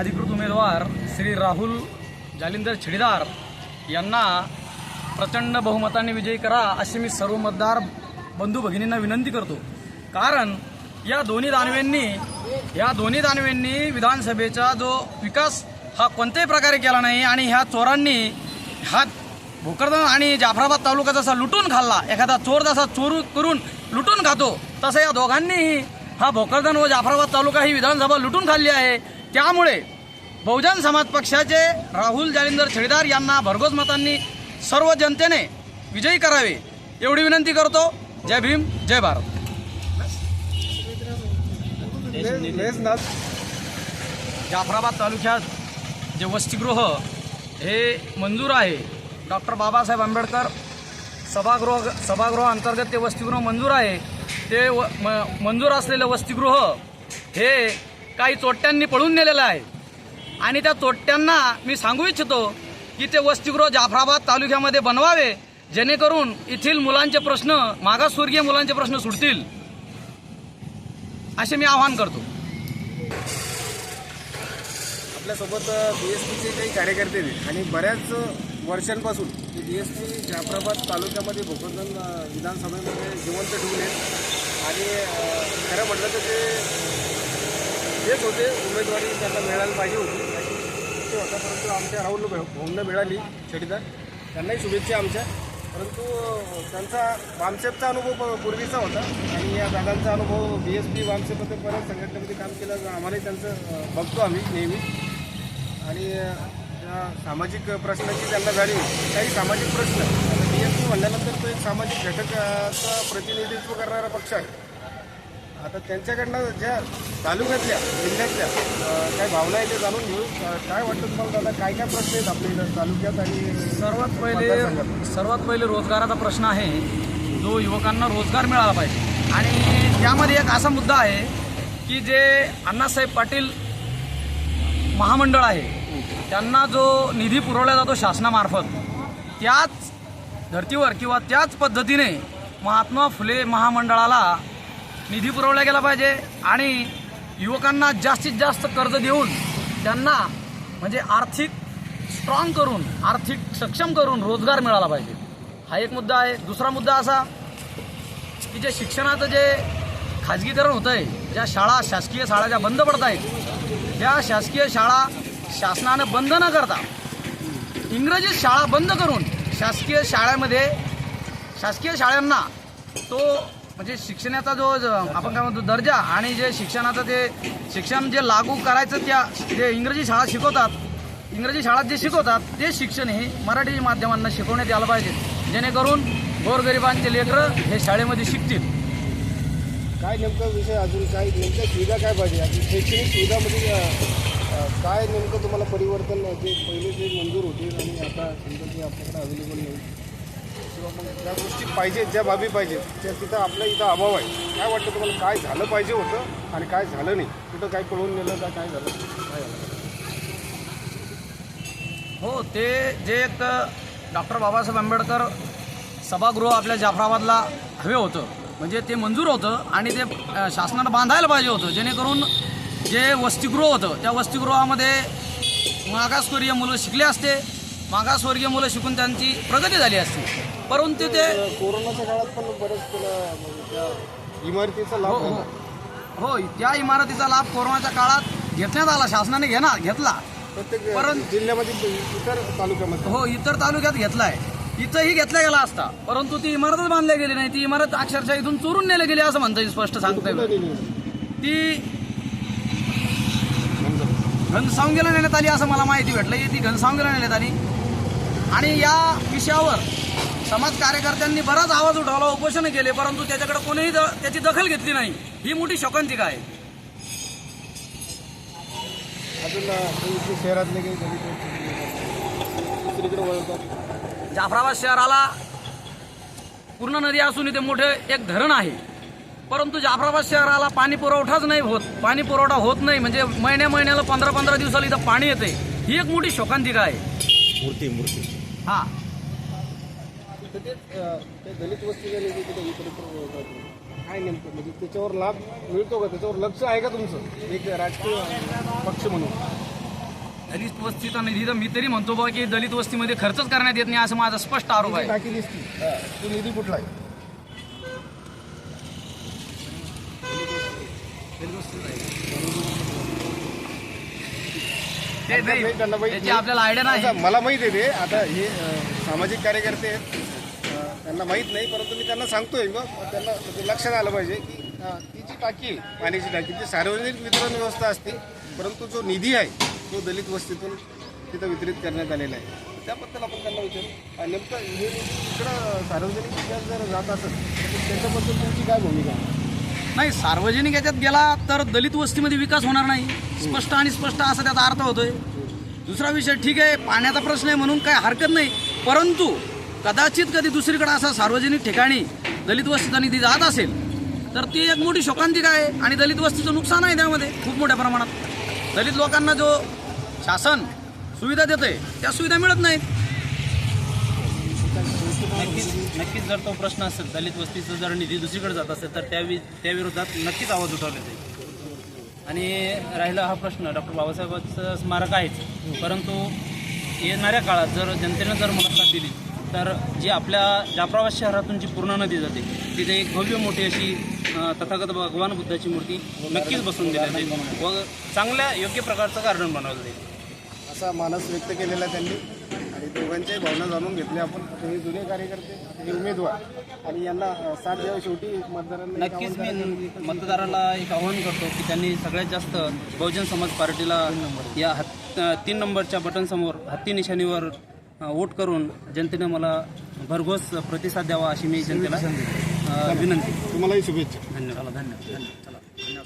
अधिकृत उमेदवार श्री राहुल जालिंदर छिडीदार यांना प्रचंड बहुमताने विजयी करा अशी मी सर्व मतदार बंधू भगिनींना विनंती करतो. कारण या दोन्ही दानवेंनी या दोन्ही दानवेंनी विधानसभेचा जो विकास हा कोणत्याही प्रकारे केला नाही आणि ह्या चोरांनी हा भोकरदन आणि जाफराबाद तालुका जसा लुटून खाल्ला एखादा चोर जसा चोरू करून लुटून खातो तसं या दोघांनीही हा भोकरदन व जाफराबाद तालुका ही विधानसभा लुटून खाल्ली आहे. त्यामुळे बहुजन समाज पक्षाचे राहुल जालिंदर छेडीदार यांना भरघोस मतांनी सर्व जनतेने विजयी करावे एवढी विनंती करतो. जय भीम जय भारत. जाफराबाद तालुक्यात जे वसतिगृह हे मंजूर आहे डॉक्टर बाबासाहेब आंबेडकर सभागृह सभागृह अंतर्गत ते वसतिगृह मंजूर आहे. ते व म- मंजूर असलेलं वसतिगृह हे काही चोट्ट्यांनी पळून नेलेलं आहे. आणि त्या चोट्ट्यांना मी सांगू इच्छितो की ते वसतिगृह जाफराबाद तालुक्यामध्ये बनवावे जेणेकरून येथील मुलांचे प्रश्न मागासवर्गीय मुलांचे प्रश्न सुटतील. असे मी आवाहन करतो. आपल्यासोबत बी एस पीचे काही कार्यकर्ते आणि बऱ्याच वर्षांपासून बी एस पी जाफराबाद तालुक्यामध्ये भोकरदन विधानसभेमध्ये जिवंत ठेवले आणि खरं म्हटलं तर ते तेच होते. उमेदवारी त्यांना मिळायला पाहिजे होती. अशी होता परंतु आमच्या राहुल भाऊंना मिळाली शेटीदार त्यांनाही शुभेच्छा आमच्या. परंतु त्यांचा वामसेपचा अनुभव पूर्वीचा होता. आणि या दादांचा अनुभव बी एस पी वामसेपमध्ये परत संघटनेमध्ये काम केलं. आम्हालाही त्यांचं बघतो आम्ही नेहमी. आणि त्या सामाजिक प्रश्नाची त्यांना जाणीव काही सामाजिक प्रश्न. बी एस पी म्हणल्यानंतर तो एक सामाजिक घटकाचं प्रतिनिधित्व करणारा पक्ष आहे. आता त्यांच्याकडनं ज्या तालुक्यातल्या जिल्ह्यातल्या काय भावना आहे ते जाणून घेऊ. काय वाटतं तुम्हाला दादा? काय काय प्रश्न आहेत आपल्या इथं तालुक्यात आणि सर्वात पहिले? सर्वात पहिले रोजगाराचा प्रश्न आहे जो युवकांना रोजगार मिळाला पाहिजे. आणि त्यामध्ये एक असा मुद्दा आहे की जे अण्णासाहेब पाटील महामंडळ आहे त्यांना जो निधी पुरवला जातो शासनामार्फत त्याच धर्तीवर किंवा त्याच पद्धतीने महात्मा फुले महामंडळाला निधी पुरवला गेला पाहिजे. आणि युवकांना जास्तीत जास्त कर्ज देऊन त्यांना म्हणजे आर्थिक स्ट्रॉंग करून आर्थिक सक्षम करून रोजगार मिळाला पाहिजे. हा एक मुद्दा आहे. दुसरा मुद्दा असा की जे शिक्षणाचं जे खाजगीकरण होतं आहे ज्या शाळा शासकीय शाळा ज्या बंद पडत आहेत त्या शासकीय शाळा शासनानं बंद न करता इंग्रजी शाळा बंद करून शासकीय शाळेमध्ये शासकीय शाळांना तो म्हणजे शिक्षणाचा जो आपण काय म्हणतो दर्जा आणि जे शिक्षणाचं ते शिक्षण जे लागू करायचं त्या जे इंग्रजी शाळा शिकवतात इंग्रजी शाळात जे शिकवतात ते शिक्षण हे मराठी माध्यमांना शिकवण्यात यायला पाहिजे. जेणेकरून गोरगरिबांचे लेकरं हे शाळेमध्ये शिकतील. काय नेमका विषय अजून? काय नेमक्या सुविधा काय पाहिजे? अजून शैक्षणिक सुविधामध्ये काय नेमकं तुम्हाला परिवर्तन जे पहिले जे मंजूर होते आणि आता समजा ते आपल्याकडे अवेलेबल नाही किंवा मग ज्या गोष्टी पाहिजेत ज्या बाबी पाहिजेत त्या तिथं आपल्या इथं अभाव आहे. काय वाटतं तुम्हाला काय झालं पाहिजे होतं आणि काय झालं नाही? कुठं काय कळून नेलं का काय झालं? काय झालं? हो ते जे एक डॉक्टर बाबासाहेब आंबेडकर सभागृह आपल्या जाफराबादला हवे होतं. म्हणजे ते मंजूर होतं आणि ते शासनानं बांधायला पाहिजे होतं. जेणेकरून जे वसतिगृह होतं त्या वसतिगृहामध्ये मागासवर्गीय मुलं शिकले असते. मागासवर्गीय मुलं शिकून त्यांची प्रगती झाली असती. परंतु ते कोरोनाच्या काळात पण बरंच म्हणजे इमारतीचा हो लाभ हो झाला. हो त्या इमारतीचा लाभ कोरोनाच्या काळात घेण्यात आला शासनाने घेणार घेतला. परंतु- जिल्ह्यामध्ये इतर तालुक्यामध्ये. हो इतर तालुक्यात घेतलाय. इथंही घेतला गेला असता. परंतु ती इमारतच बांधली गेली नाही. ती इमारत अक्षरशः इथून चोरून नेली गेली असं म्हणता येईल स्पष्ट सांगता येईल? ती घनसावंगीला नेण्यात आली असं मला माहिती भेटलं. की ती घनसावंगीला नेण्यात आली. आणि या विषयावर समाज कार्यकर्त्यांनी बराच आवाज उठवला उपोषण केले परंतु त्याच्याकडे कोणीही द- त्याची दखल घेतली नाही. ही मोठी शोकांतिका आहे. अजून शहरातले काही जाफराबाद शहराला पूर्ण नदी असून इथे मोठे एक धरण आहे. परंतु जाफराबाद शहराला पाणी पुरवठाच नाही होत पाणी पुरवठा होत नाही. म्हणजे महिन्या महिन्याला पंधरा पंधरा दिवसाला इथं पाणी येते. ही एक मोठी शोकांतिका आहे. मूर्ती मूर्ती. हा. दलित वस्ती झाली की तिथे इकडे काय नेमकं? म्हणजे त्याच्यावर लाभ मिळतो का? त्याच्यावर लक्ष आहे का तुमचं? एक राजकीय पक्ष म्हणून. दलित वस्तीचा निधी तर मी तरी म्हणतो बा की दलित वस्तीमध्ये खर्चच करण्यात येत नाही असं माझा स्पष्ट आरोप आहे. टाकी दिसती. तो निधी कुठला आहे? ते नाही. नाही, त्यांना माहीत त्याची. आपल्याला आयडिया नाही. मला माहीत आहे ते. आता हे अं, सामाजिक कार्यकर्ते आहेत. अं, त्यांना माहीत नाही परंतु मी त्यांना सांगतोय. मग त्यांना लक्षात आलं पाहिजे की अं, ती जी टाकी आहे पाण्याची टाकी ती सार्वजनिक वितरण व्यवस्था असते परंतु जो निधी आहे तो दलित वस्तीतून तिथं वितरित करण्यात आलेला आहे. त्याबद्दल आपण त्यांना विचारू. आणि नेमकं हे इकडं सार्वजनिक विकास जर जात असेल तर त्याच्याबद्दल तुमची काय भूमिका आहे? नाही सार्वजनिक याच्यात गेला तर दलित वस्तीमध्ये विकास होणार नाही. स्पष्ट आणि स्पष्ट असा त्याचा अर्थ होतोय. दुसरा विषय ठीक आहे पाण्याचा प्रश्न आहे म्हणून काही हरकत नाही. परंतु कदाचित कधी दुसरीकडे असा सार्वजनिक ठिकाणी दलित वस्तीचा निधी जात असेल तर ती एक मोठी शोकांतिका आहे? आणि दलित वस्तीचं नुकसान आहे त्यामध्ये खूप मोठ्या प्रमाणात. दलित लोकांना जो शासन सुविधा देतंय त्या सुविधा मिळत नाहीत. नक्कीच नक्कीच जर तो प्रश्न असेल दलित वस्तीचा जर निधी दुसरीकडे जात असेल तर त्यावि त्याविरोधात त्या विरोधात नक्कीच आवाज उठवला जाईल. आणि राहिला हा प्रश्न डॉक्टर बाबासाहेबांचं स्मारक आहेच. परंतु येणाऱ्या काळात जर जनतेनं जर मुलाखत दिली तर जी आपल्या जाफराबाद शहरातून जी पूर्ण नदी जाते तिथे एक भव्य मोठी अशी तथागत भगवान बुद्धाची मूर्ती नक्कीच बसून दिली जाईल व चांगल्या योग्य प्रकारचं गार्डन बनवलं जाईल. असा मानस व्यक्त केलेला त्यांनी. दोघांच्याही भावना जाणून घेतल्या आपण. हे जुने कार्यकर्ते हे उमेदवार. आणि यांना साथ द्यावी शेवटी मतदारांना नक्कीच मी मतदाराला एक आवाहन करतो की त्यांनी सगळ्यात जास्त बहुजन समाज पार्टीला या हत तीन नंबरच्या बटन समोर हत्ती निशाणीवर वोट करून जनतेने मला भरघोस प्रतिसाद द्यावा अशी मी जनतेला विनंती. तुम्हालाही शुभेच्छा. धन्यवाद. धन्यवाद. धन्यवाद. चला धन्यवाद.